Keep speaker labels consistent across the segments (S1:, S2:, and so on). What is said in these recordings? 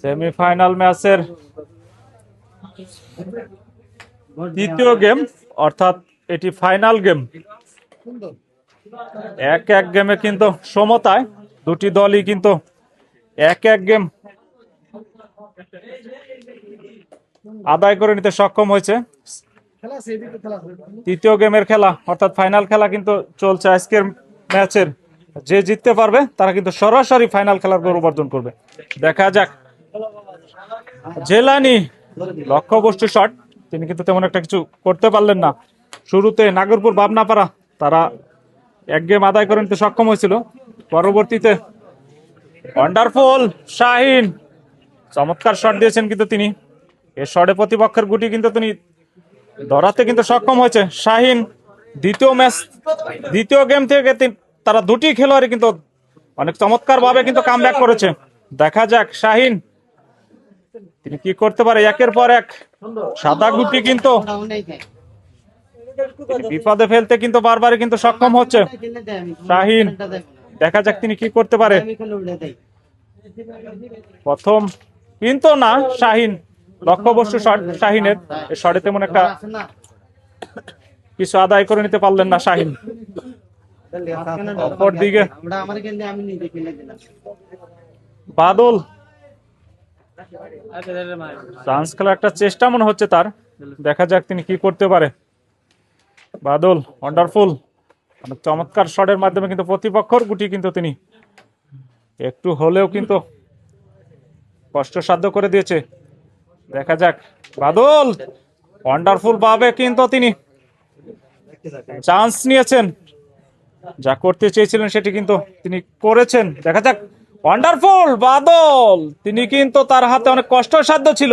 S1: Semifinal ম্যাচের দ্বিতীয় game, অর্থাৎ এটি ফাইনাল গেম। এক এক গেমে কিন্তু সমতায়, দুটি দলই কিন্তু এক এক গেম আদায় করে নিতে সক্ষম হয়েছে। তৃতীয় গেমের খেলা, অর্থাৎ ফাইনাল খেলা কিন্তু চলছে আজকের ম্যাচের যে জিততে পারবে, তারা কিন্তু সরাসরি ফাইনাল খেলার গৌরব অর্জন করবে। দেখা যাক। জেলানি, লক্ষ্যবস্তু শট তিনি কিন্তু তেমন একটা কিছু করতে পারলেন না। শুরুতে নাগরপুর বাবনাপাড়া, তারা এক গেম আদায় করে নিতে সক্ষম হয়েছিল। পরবর্তীতে ওয়ান্ডারফুল শাহিন চমৎকার শট দিয়েছেন কিন্তু তিনি। এ শটে প্রতিপক্ষের গুটি কিন্তু তিনি ধরাতে কিন্তু সক্ষম হয়েছে। শাহিন দ্বিতীয় ম্যাচ দ্বিতীয় গেম থেকে তারা দুটি খেলোয়াড়ই কিন্তু অনেক চমৎকার ভাবে কিন্তু কাম করেছে। দেখা যাক, শাহিন, তিনি কি করতে পারে? একের পর এক সাদা গুটি কিন্তু বিপদে ফেলতে কিন্তু বারবারই কিন্তু সক্ষম হচ্ছে। শাহিন, দেখা যাক তিনি কি করতে পারে। প্রথম কিন্তু না, শাহিন, লক্ষ্যবস্তু শাহিনের। শটে তেমন একটা কিছু আদায় করে নিতে পারলেন না শাহিন। অপর দিকে।
S2: আমি নিজে কিনে দিলাম।
S1: বাদল। চান্স খেলার একটা চেষ্টা মনে হচ্ছে তার। দেখা যাক তিনি কি করতে পারে। বাদল ওয়ান্ডারফুল অনেক চমৎকার শটের মাধ্যমে কিন্তু প্রতিপক্ষর গুটি কিন্তু তিনি। একটু হলেও কিন্তু কষ্টসাধ্য করে দিয়েছে। দেখা যাক। বাদল ওয়ান্ডারফুল ভাবে কিন্তু তিনি চান্স নিয়েছেন। যা করতে চেয়েছিলেন সেটি কিন্তু তিনি করেছেন। দেখা যাক। ওয়ান্ডারফুল বাদল! তিনি কিন্তু তার হাতে অনেক কষ্ট সাধ্য ছিল।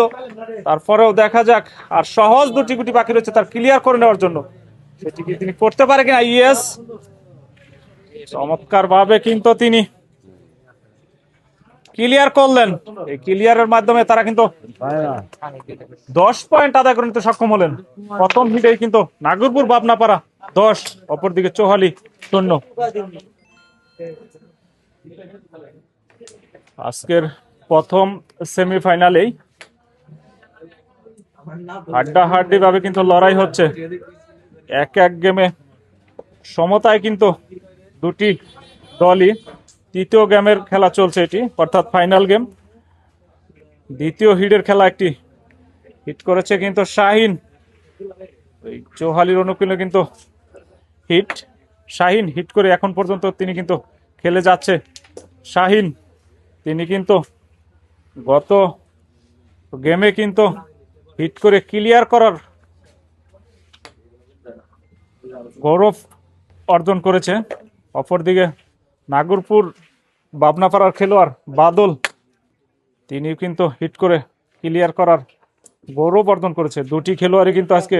S1: তারপরেও দেখা যাক। আর সহজ দুটি গুটি বাকি রয়েছে তার ক্লিয়ার করে নেওয়ার জন্য। সেটি কি তিনি করতে পারে কিনা? ইয়েস চমৎকার ভাবে কিন্তু তিনি ক্লিয়ার করলেন। এই ক্লিয়ারের মাধ্যমে তারা কিন্তু দশ পয়েন্ট আদায় করে নিতে সক্ষম হলেন। প্রথম হিটেই কিন্তু নাগরপুর বাবনাপাড়া দশ, অপরদিকে চৌহালি শূন্য। আজকের প্রথম সেমিফাইনালেই হাড্ডাহাড্ডি ভাবে কিন্তু লড়াই হচ্ছে। এক এক গেমে সমতায় কিন্তু দুটি দলই তৃতীয় গেমের খেলা চলছে এটি, অর্থাৎ ফাইনাল গেম দ্বিতীয় হিটের খেলা একটি হিট করেছে কিন্তু শাহিন। এই চৌহালির অনুকূলে কিন্তু হিট শাহিন হিট করে এখন পর্যন্ত তিনি কিন্তু খেলে যাচ্ছে। শাহিন, তিনি কিন্তু গত গেমে কিন্তু হিট করে ক্লিয়ার করার গৌরব অর্জন করেছে। অপরদিকে নাগরপুর বাবনাপাড়ার খেলোয়াড় বাদল তিনি কিন্তু হিট করে ক্লিয়ার করার গৌরব অর্জন করেছে। দুটি খেলোয়াড়ই কিন্তু আজকে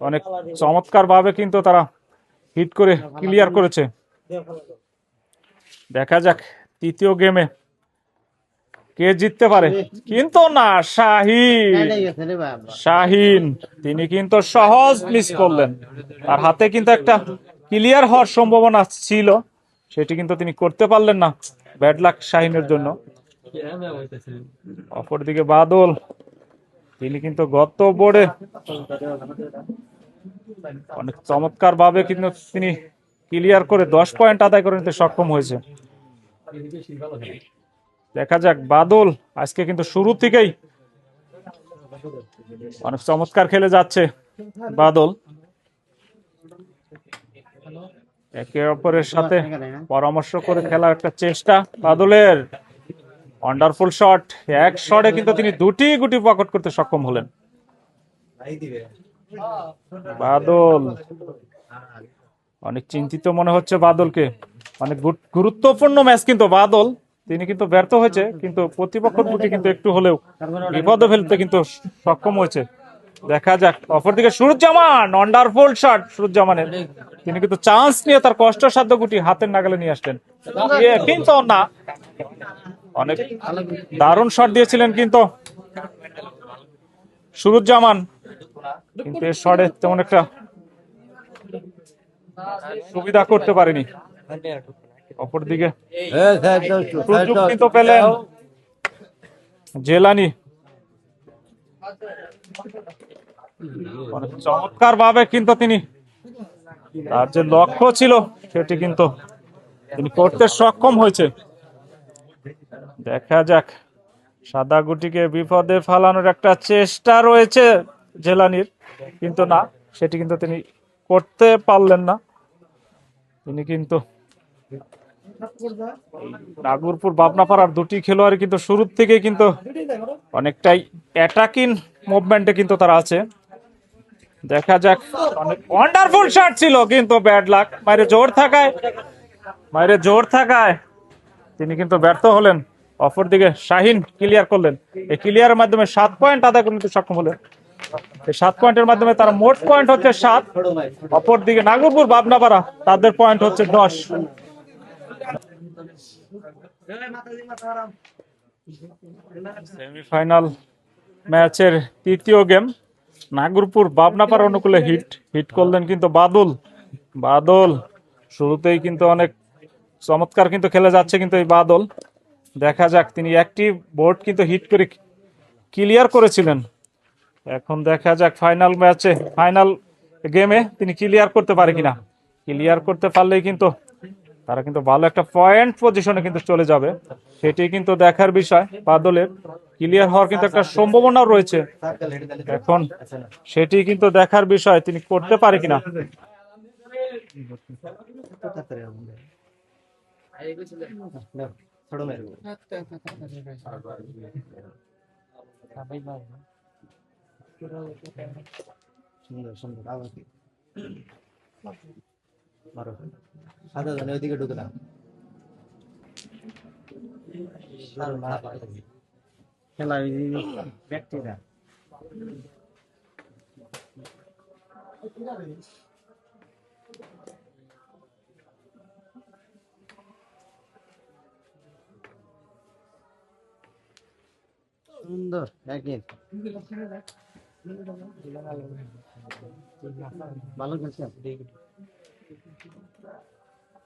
S1: অনেক চমৎকার ভাবে কিন্তু তারা হিট করে ক্লিয়ার করেছে। দেখা যাক তৃতীয় গেমে কে জিততে পারে। কিন্তু না, শাহিন। শাহিন, তিনি কিন্তু সহজ মিস করলেন। আর হাতে কিন্তু একটা ক্লিয়ার হওয়ার সম্ভাবনা ছিল। সেটি কিন্তু তিনি করতে পারলেন না, ব্যাড লাক শাহিনের জন্য। অপরদিকে বাদল, তিনি কিন্তু গত বোর্ডে অনেক চমৎকার ভাবে কিন্তু তিনি ক্লিয়ার করে দশ পয়েন্ট আদায় করে নিতে সক্ষম হয়েছে। দেখা যাক, বাদল আজকে কিন্তু শুরু থেকেই অনেক চমৎকার খেলে যাচ্ছে বাদল। একে অপরের সাথে পরামর্শ করে খেলার একটা চেষ্টা। বাদলের ওয়ান্ডারফুল শট এক শটে কিন্তু তিনি দুটি গুটি পকেট করতে সক্ষম হলেন। বাদল। অনেক চিন্তিত মনে হচ্ছে বাদলকে। অনেক গুরুত্বপূর্ণ ম্যাচ কিন্তু বাদল। তিনি কিন্তু ব্যর্থ হয়েছে কিন্তু প্রতিপক্ষ গুটি কিন্তু একটু হলেও বিপদে ফেলতে কিন্তু সক্ষম হয়েছে। দেখা যাক। অপরদিকে সুরুজ্জামান ওয়ান্ডারফুল শট সুরুজ্জামানের। তিনি কিন্তু চান্স নিয়ে তার কষ্ট সাধ্য গুটি হাতের নাগালে নিয়ে আসলেন। কিন্তু না। অনেক দারুণ শট দিয়েছিলেন কিন্তু সুরুজ্জামান। কিন্তু এর শটে তেমন একটা সুবিধা করতে পারেনি। অপরদিকে সুযোগ কিন্তু পেলেন। জেলানি। চমৎকার ভাবে কিন্তু তিনি তার যে লক্ষ্য ছিল, সেটি কিন্তু তিনি করতে সক্ষম হয়েছে। দেখা যাক সাদা গুটিকে বিপদে ফালানোর একটা চেষ্টা রয়েছে জেলানির, কিন্তু না, সেটি কিন্তু তিনি করতে পারলেন না। তিনি কিন্তু নাগরপুর বাবনাপাড়ার দুটি খেলোয়াড় কিন্তু শুরুর থেকে কিন্তু অনেকটাই অ্যাটাকিং মুভমেন্টে কিন্তু তারা আছে। দেখা যাক। ওয়ান্ডারফুল শট ছিল, কিন্তু ব্যাড লাক মাইরে জোর থাকায়, মাইরে জোর থাকায় তিনি কিন্তু ব্যর্থ হলেন। অপরদিকে শাহিন ক্লিয়ার করলেন। এই ক্লিয়ারের মাধ্যমে সাত পয়েন্ট আদায় করতে সক্ষম হলেন। এই সাত পয়েন্টের মাধ্যমে তার মোট পয়েন্ট হচ্ছে সাত। অপরদিকে নাগরপুর, বাবনাপাড়া, তাদের পয়েন্ট হচ্ছে দশ। সেমিফাইনাল ম্যাচের তৃতীয় গেম নাগরপুর বাবনাপাড়া অনুকূলে হিট হিট করলেন কিন্তু বাদল। বাদল শুরুতেই কিন্তু অনেক চমৎকার কিন্তু খেলে যাচ্ছে কিন্তু এই বাদল। দেখা যাক তিনি একটি বোর্ড কিন্তু হিট করে ক্লিয়ার করেছিলেন। এখন দেখা যাক ফাইনাল ম্যাচে ফাইনাল গেমে তিনি ক্লিয়ার করতে পারে কিনা। ক্লিয়ার করতে পারলেই কিন্তু তারা কিন্তু ভালো একটা পয়েন্ট পজিশনে কিন্তু চলে যাবে। সেটি কিন্তু দেখার বিষয়, বাদলের। ক্লিয়ার হওয়ার কিন্তু একটা সম্ভাবনাও রয়েছে। এখন সেটি কিন্তু দেখার বিষয়, তিনি করতে পারে কিনা।
S2: সুন্দর সুন্দর মারো। সাদা জানে ওইদিকে ঢুকে না খেলা ব্যক্তিরা সুন্দর একদিন। ভালো খেলছে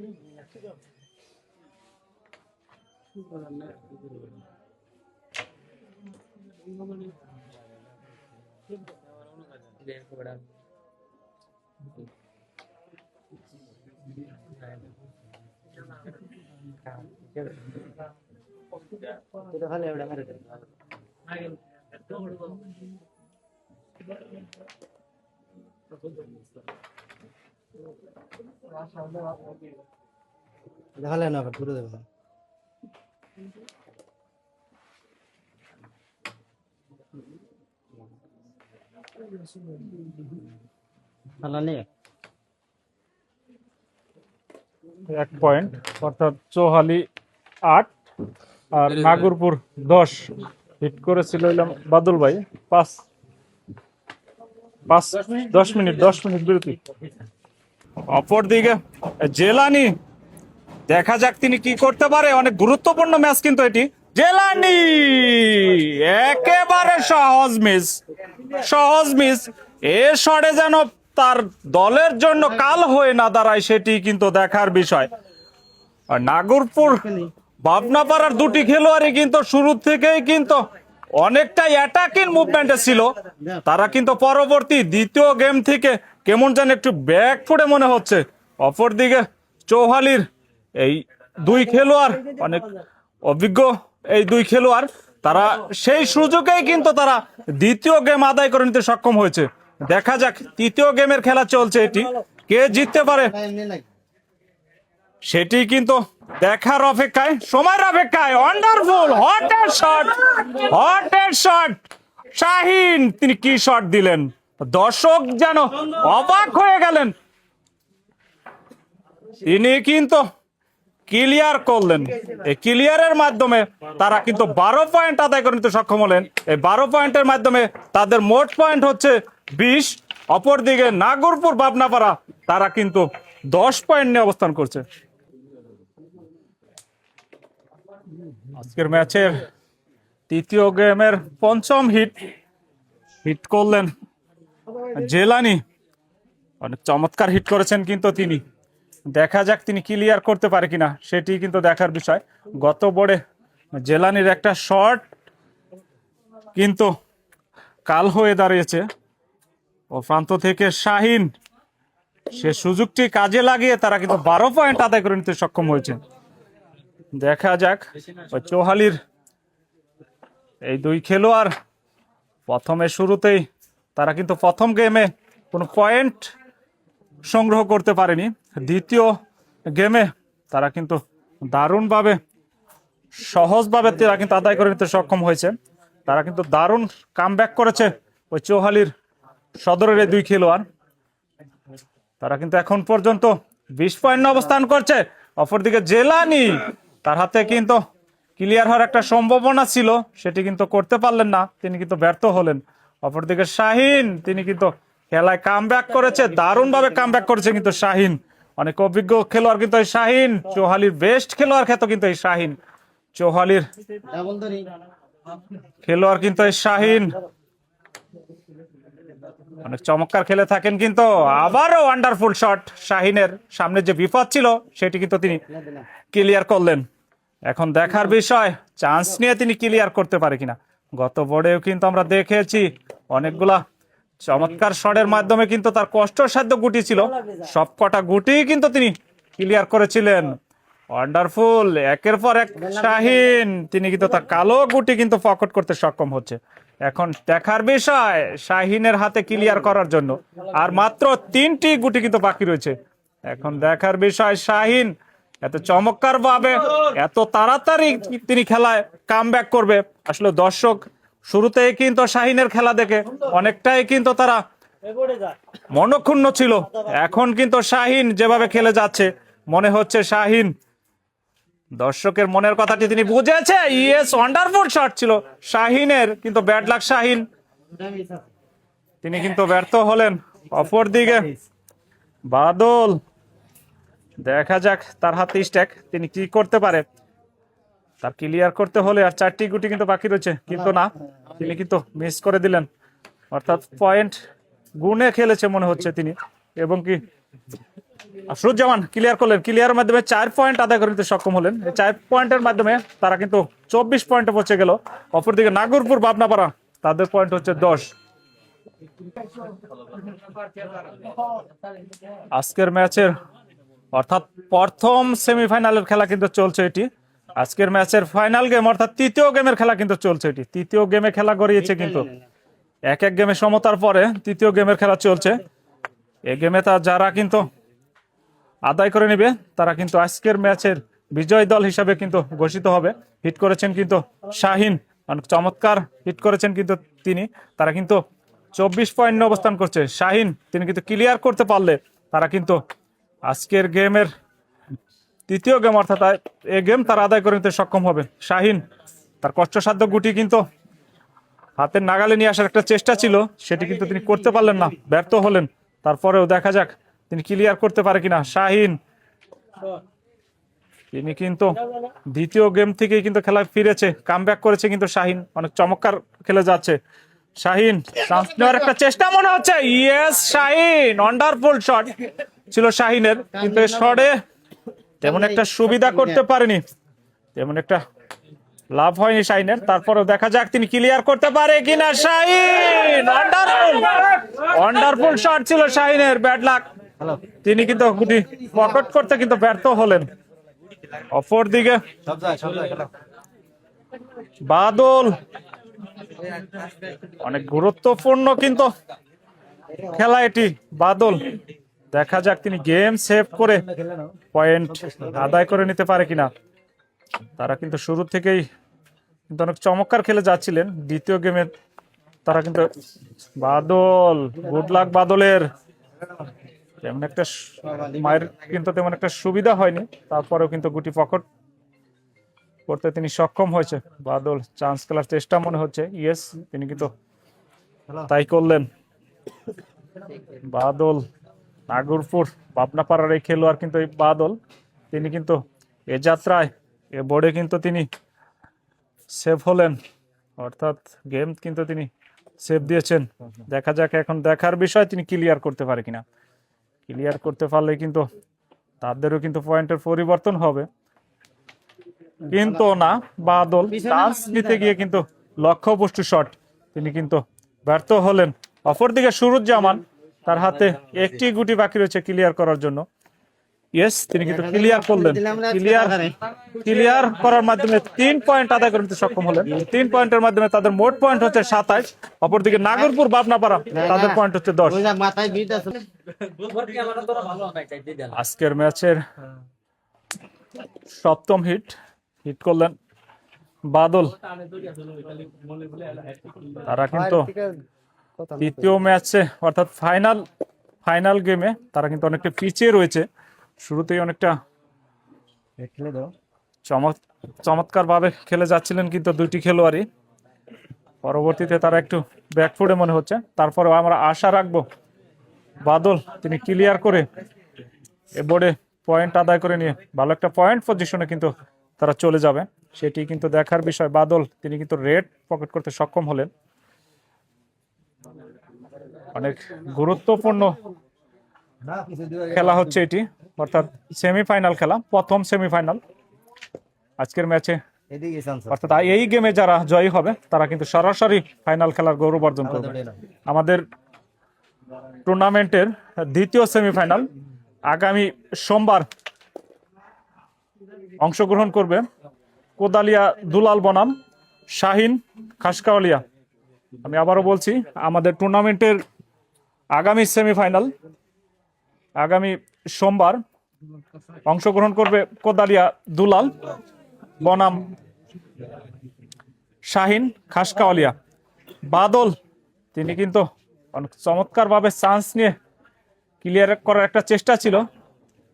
S2: মারি নিশা এটা ভালো না আবার ঘুরে দেবে। ভালো নেই
S1: এক পয়েন্ট অর্থাৎ চৌহালি আট আর নাগরপুর দশ। হিট করেছিল বাদল ভাই পাঁচ। পাঁচ দশ মিনিট দশ মিনিট বিরতি। অপরদিকে জেলানি, দেখা যাক তিনি কি করতে পারে। অনেক গুরুত্বপূর্ণ ম্যাচ কিন্তু এটি। জেলানি, একেবারে সহজ মিস সহজ মিস এ শটে যেন তার দলের জন্য কাল হয়ে না দাঁড়ায়, সেটি কিন্তু দেখার বিষয়। নাগরপুর, ভাবনাপাড়ার দুটি খেলোয়াড়ই কিন্তু শুরু থেকেই কিন্তু অনেকটাই অ্যাটাকিং মুভমেন্টে ছিল। তারা কিন্তু পরবর্তী দ্বিতীয় গেম থেকে কেমন যেন একটু ব্যাক ফুটে মনে হচ্ছে। অপরদিকে চৌহালির এই দুই খেলোয়াড়, অনেক অভিজ্ঞ এই দুই খেলোয়াড়, তারা সেই সুযোগেই কিন্তু তারা দ্বিতীয় গেম আদায় করে নিতে সক্ষম হয়েছে। দেখা যাক, তৃতীয় গেমের খেলা চলছে এটি। কে জিততে পারে? সেটি কিন্তু দেখার অপেক্ষায়, সময়ের অপেক্ষায়। ওয়ান্ডারফুল হটের শট হটের শট শাহিন, তিনি কি শট দিলেন? দর্শক যেন অবাক হয়ে গেলেন। তিনি কিন্তু ক্লিয়ার করলেন। এই ক্লিয়ারের মাধ্যমে তারা কিন্তু বারো পয়েন্ট আদায় করে নিতে সক্ষম হলেন। এই বারো পয়েন্টের মাধ্যমে তাদের মোট পয়েন্ট হচ্ছে বিশ। অপরদিকে নাগরপুর বাবনাপাড়া তারা কিন্তু দশ পয়েন্ট নিয়ে অবস্থান করছে। আজকের ম্যাচের তৃতীয় গেমের পঞ্চম হিট হিট করলেন জেলানি। অনেক চমৎকার হিট করেছেন কিন্তু তিনি। দেখা যাক তিনি ক্লিয়ার করতে পারে কিনা, সেটি কিন্তু দেখার বিষয়। গত বোর্ডে জেলানির একটা শট কিন্তু কাল হয়ে দাঁড়িয়েছে। ও প্রান্ত থেকে শাহিন, সে সুযোগটি কাজে লাগিয়ে তারা কিন্তু বারো পয়েন্ট আদায় করে নিতে সক্ষম হয়েছে। দেখা যাক। ওই চৌহালির এই দুই খেলোয়াড় প্রথমে শুরুতেই তারা কিন্তু প্রথম গেমে কোনো পয়েন্ট সংগ্রহ করতে পারেনি। দ্বিতীয় গেমে তারা কিন্তু দারুণভাবে, সহজভাবে তারা কিন্তু আদায় করে নিতে সক্ষম হয়েছে। তারা কিন্তু দারুণ কাম করেছে ওই চৌহালির সদরের এই দুই খেলোয়াড়। তারা কিন্তু এখন পর্যন্ত বিশ পয়েন্ট অবস্থান করছে। অপরদিকে জেলানি তার হাতে কিন্তু ক্লিয়ার হওয়ার একটা সম্ভাবনা ছিল সেটি কিন্তু করতে পারলেন না তিনি কিন্তু ব্যর্থ হলেন। অপরদিকে শাহিন তিনি কিন্তু খেলায় কাম করেছে দারুণভাবে কাম করেছে কিন্তু শাহিন। অনেক অভিজ্ঞ খেলোয়াড় কিন্তু এই শাহিন চৌহালির বেস্ট খেলোয়াড় খ্যাত কিন্তু এই শাহিন। চৌহালির খেলোয়াড় কিন্তু এই শাহিন। অনেক চমৎকার খেলে থাকেন কিন্তু আবারও ওয়ান্ডারফুল শট শাহিনের সামনে যে বিপদ ছিল, সেটি কিন্তু তিনি ক্লিয়ার করলেন। এখন দেখার বিষয় চান্স নিয়ে তিনি ক্লিয়ার করতে পারে কিনা। গত বোর্ডেও কিন্তু আমরা দেখেছি অনেকগুলা চমৎকার শটের মাধ্যমে কিন্তু তার কষ্টসাধ্য গুটি ছিল। সব কটা গুটি কিন্তু তিনি ক্লিয়ার করেছিলেন। ওয়ান্ডারফুল একের পর এক শাহিন, তিনি কিন্তু তার কালো গুটি কিন্তু পকেট করতে সক্ষম হচ্ছে। এখন দেখার বিষয়, শাহিনের হাতে ক্লিয়ার করার জন্য। আর মাত্র তিনটি গুটি কিন্তু বাকি রয়েছে। এখন দেখার বিষয়, শাহিন এত চমৎকার ভাবে এত তাড়াতাড়ি তিনি খেলায় কাম করবে। আসলে দর্শক শুরুতেই কিন্তু শাহিনের খেলা দেখে অনেকটাই কিন্তু তারা মনক্ষুণ্ণ ছিল। এখন কিন্তু শাহিন যেভাবে খেলে যাচ্ছে, মনে হচ্ছে শাহিন দর্শকের মনের কথাটি তিনি বুঝেছে। ইয়েস ওয়ান্ডারফুল শট ছিল। শাহিনের, কিন্তু ব্যাড লাক শাহিন। তিনি কিন্তু ব্যর্থ হলেন। অপর দিকে বাদল। দেখা যাক তার হাতে স্ট্যাক তিনি কি করতে পারে। তার ক্লিয়ার করতে হলে আর চারটি গুটি কিন্তু বাকি রয়েছে। কিন্তু না, তিনি কিন্তু মিস করে দিলেন। অর্থাৎ পয়েন্ট গুণে খেলেছে মনে হচ্ছে তিনি। এবং কি আফরুজ্জামান ক্লিয়ার করলেন। ক্লিয়ারের মাধ্যমে চার পয়েন্ট আদায় করে নিতে সক্ষম হলেন। এই চার পয়েন্টের মাধ্যমে তারা কিন্তু চব্বিশ পয়েন্টে পৌঁছে গেল। অপরদিকে নাগরপুর বাবনাপাড়া তাদের পয়েন্ট হচ্ছে দশ। আজকের ম্যাচের অর্থাৎ প্রথম সেমিফাইনালের খেলা কিন্তু চলছে এটি। আজকের ম্যাচের ফাইনাল গেম অর্থাৎ তৃতীয় গেমের খেলা কিন্তু চলছে এটি। তৃতীয় গেমে খেলা গড়িয়েছে কিন্তু। এক এক গেমে সমতার পরে তৃতীয় গেমের খেলা চলছে। এই গেমে তা যারা কিন্তু আদায় করে নেবে। তারা কিন্তু আজকের ম্যাচের বিজয় দল হিসাবে কিন্তু ঘোষিত হবে। হিট করেছেন কিন্তু শাহিন অনেক চমৎকার হিট করেছেন কিন্তু তিনি। তারা কিন্তু চব্বিশ পয়েন্ট অবস্থান করছে। শাহিন, তিনি কিন্তু ক্লিয়ার করতে পারলে তারা কিন্তু আজকের গেমের তৃতীয় গেম, অর্থাৎ এ গেম তারা আদায় করে নিতে সক্ষম হবে। শাহিন, তার কষ্টসাধ্য গুটি কিন্তু হাতের নাগালে নিয়ে আসার একটা চেষ্টা ছিল। সেটি কিন্তু তিনি করতে পারলেন না, ব্যর্থ হলেন। তারপরেও দেখা যাক তিনি ক্লিয়ার করতে পারে কিনা? শাহিন। তিনি কিন্তু দ্বিতীয় গেম থেকেই কিন্তু খেলায় ফিরেছে কাম করেছে কিন্তু শাহিন। অনেক চমৎকার খেলে যাচ্ছে। শাহিন চান্স নেওয়ার একটা চেষ্টা মনে হচ্ছে। ইয়েস শাহিন ওয়ান্ডারফুল শট ছিল শাহিনের। কিন্তু এই শটে তেমন একটা সুবিধা করতে পারেনি। তেমন একটা লাভ হয়নি শাহিনের। তারপরেও দেখা যাক তিনি ক্লিয়ার করতে পারে কিনা শাহিন। ওয়ান্ডারফুল ওয়ান্ডারফুল শট ছিল শাহিনের। ব্যাড লাক তিনি কিন্তু পকেট করতে কিন্তু ব্যর্থ হলেন। অপর দিকে বাদল। অনেক গুরুত্বপূর্ণ কিন্তু খেলা এটি, বাদল। দেখা যাক তিনি গেম সেভ করে পয়েন্ট আদায় করে নিতে পারে কিনা। তারা কিন্তু শুরু থেকেই কিন্তু অনেক চমৎকার খেলে যাচ্ছিলেন। দ্বিতীয় গেমে তারা কিন্তু বাদল গুড লাক বাদলের। তেমন একটা মায়ের কিন্তু তেমন একটা সুবিধা হয়নি। তারপরেও কিন্তু গুটি পকেট করতে তিনি সক্ষম হয়েছে। বাদল চান্স খেলার চেষ্টা মনে হচ্ছে। ইয়েস তিনি কিন্তু তাই করলেন। বাদল, নাগরপুর, পাবনাপাড়ার এই খেলোয়াড় কিন্তু এই বাদল, তিনি কিন্তু এ যাত্রায়, এ বোর্ডে কিন্তু তিনি সেভ হলেন। অর্থাৎ গেম কিন্তু তিনি সেভ দিয়েছেন। দেখা যাক এখন দেখার বিষয় তিনি ক্লিয়ার করতে পারে কিনা। ক্লিয়ার করতে পারলে কিন্তু তাদেরও কিন্তু পয়েন্টের পরিবর্তন হবে। কিন্তু না বাদল চান্স নিতে গিয়ে কিন্তু লক্ষ্য বস্তু শট তিনি কিন্তু ব্যর্থ হলেন। অপরদিকে সুরুজ্জামান তার হাতে একটি গুটি বাকি রয়েছে ক্লিয়ার করার জন্য। ইয়েস তিনি কিন্তু ক্লিয়ার করলেন। ক্লিয়ার ক্লিয়ার করার মাধ্যমে তিন পয়েন্ট আদায় করতে সক্ষম হলেন। তিন পয়েন্টের মাধ্যমে তাদের মোট পয়েন্ট হচ্ছে সাতাইশ। অপরদিকে নাগরপুর বাবনাপাড়া তাদের পয়েন্ট হচ্ছে দশ। আজকের ম্যাচের সপ্তম হিট হিট করলেন বাদল। তারা কিন্তু তৃতীয় ম্যাচে অর্থাৎ ফাইনাল ফাইনাল গেমে তারা কিন্তু অনেকটা পিছিয়ে রয়েছে। শুরুতেই অনেকটা
S2: খেলে দাও।
S1: চমৎ চমৎকার ভাবে খেলে যাচ্ছিলেন কিন্তু দুইটি খেলোয়াড়ই। পরবর্তীতে তারা একটু ব্যাকফুটে মনে হচ্ছে। তারপরেও আমরা আশা রাখব বাদল তিনি ক্লিয়ার করে এ বোর্ডে পয়েন্ট আদায় করে নিয়ে ভালো একটা পয়েন্ট পজিশনে কিন্তু তারা চলে যাবে। সেটি কিন্তু দেখার বিষয়। বাদল তিনি কিন্তু রেড পকেট করতে সক্ষম হলেন। অনেক গুরুত্বপূর্ণ খেলা হচ্ছে এটি। অর্থাৎ সেমিফাইনাল খেলা প্রথম সেমিফাইনাল আজকের ম্যাচে অর্থাৎ এই গেমে যারা জয়ী হবে তারা কিন্তু সরাসরি ফাইনাল খেলার গৌরব অর্জন করবে। আমাদের টুর্নামেন্টের দ্বিতীয় সেমিফাইনাল আগামী সোমবার অংশগ্রহণ করবে কোদালিয়া দুলাল বনাম শাহিন খাসকাওয়ালিয়া আমি আবারও বলছি আমাদের টুর্নামেন্টের আগামী সেমিফাইনাল আগামী সোমবার অংশগ্রহণ করবে কোদালিয়া দুলাল, বনাম শাহিন খাসকাওয়ালিয়া। বাদল, তিনি কিন্তু অনেক চমৎকারভাবে চান্স নিয়ে ক্লিয়ার করার একটা চেষ্টা ছিল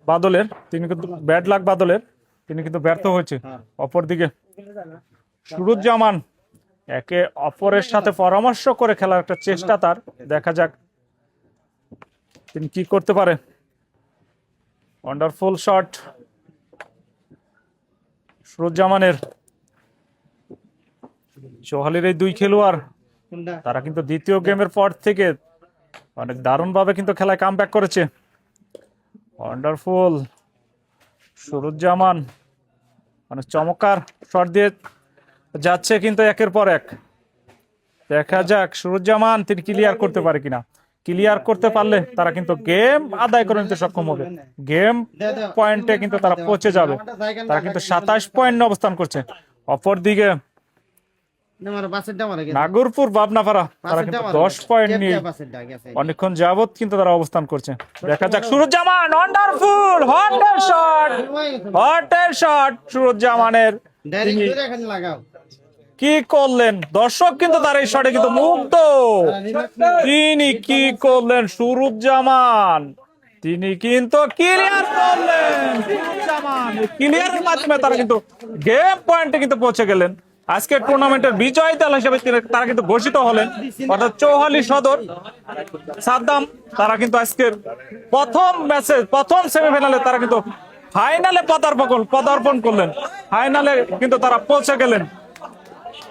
S1: বাদলের। তিনি কিন্তু ব্যাড লাক বাদলের। তিনি কিন্তু ব্যর্থ হয়েছে অপরদিকে। সুরুজ্জামান একে অপরের সাথে পরামর্শ করে খেলার একটা চেষ্টা তার। দেখা যাক তিনি কি করতে পারে। ওয়ান্ডারফুল শট সুরুজ্জামানের সোহালির এই দুই খেলোয়াড় তারা কিন্তু দ্বিতীয় গেমের পর থেকে অনেক দারুণভাবে কিন্তু খেলায় কাম করেছে। ওয়ান্ডারফুল সুরুজ্জামান অনেক চমৎকার শট দিয়ে যাচ্ছে কিন্তু একের পর এক। দেখা যাক সুরুজ্জামান তিনি ক্লিয়ার করতে পারে কিনা। ক্লিয়ার করতে পারলে তারা কিন্তু গেম আদায় করে নিতে সক্ষম হবে। গেম পয়েন্টে কিন্তু তারা পৌঁছে যাবে। তারা কিন্তু সাতাশ পয়েন্ট অবস্থান করছে। অপরদিকে নাগরপুর বাবনাপাড়া তারা কিন্তু দশ পয়েন্ট নিয়ে অনেকক্ষণ যাবত কিন্তু তারা অবস্থান করছে। দেখা যাক সুরুজ্জামান ওয়ান্ডারফুল হটের শট হটের শট সুরুজ্জামানের
S2: লাগাও।
S1: কি করলেন? দর্শক কিন্তু তার এই শটে কিন্তু মুগ্ধ। তিনি কি করলেন? সুরুজ্জামান। তিনি কিন্তু তারা কিন্তু গেম পয়েন্টে কিন্তু পৌঁছে গেলেন। আজকের টুর্নামেন্টের বিজয়ী দল হিসেবে তারা কিন্তু ঘোষিত হলেন। অর্থাৎ চৌহালি সদর, সাদ্দাম, তারা কিন্তু আজকের প্রথম ম্যাচে প্রথম সেমিফাইনালে তারা কিন্তু ফাইনালে পদার্পণ পদার্পণ করলেন। ফাইনালে কিন্তু তারা পৌঁছে গেলেন।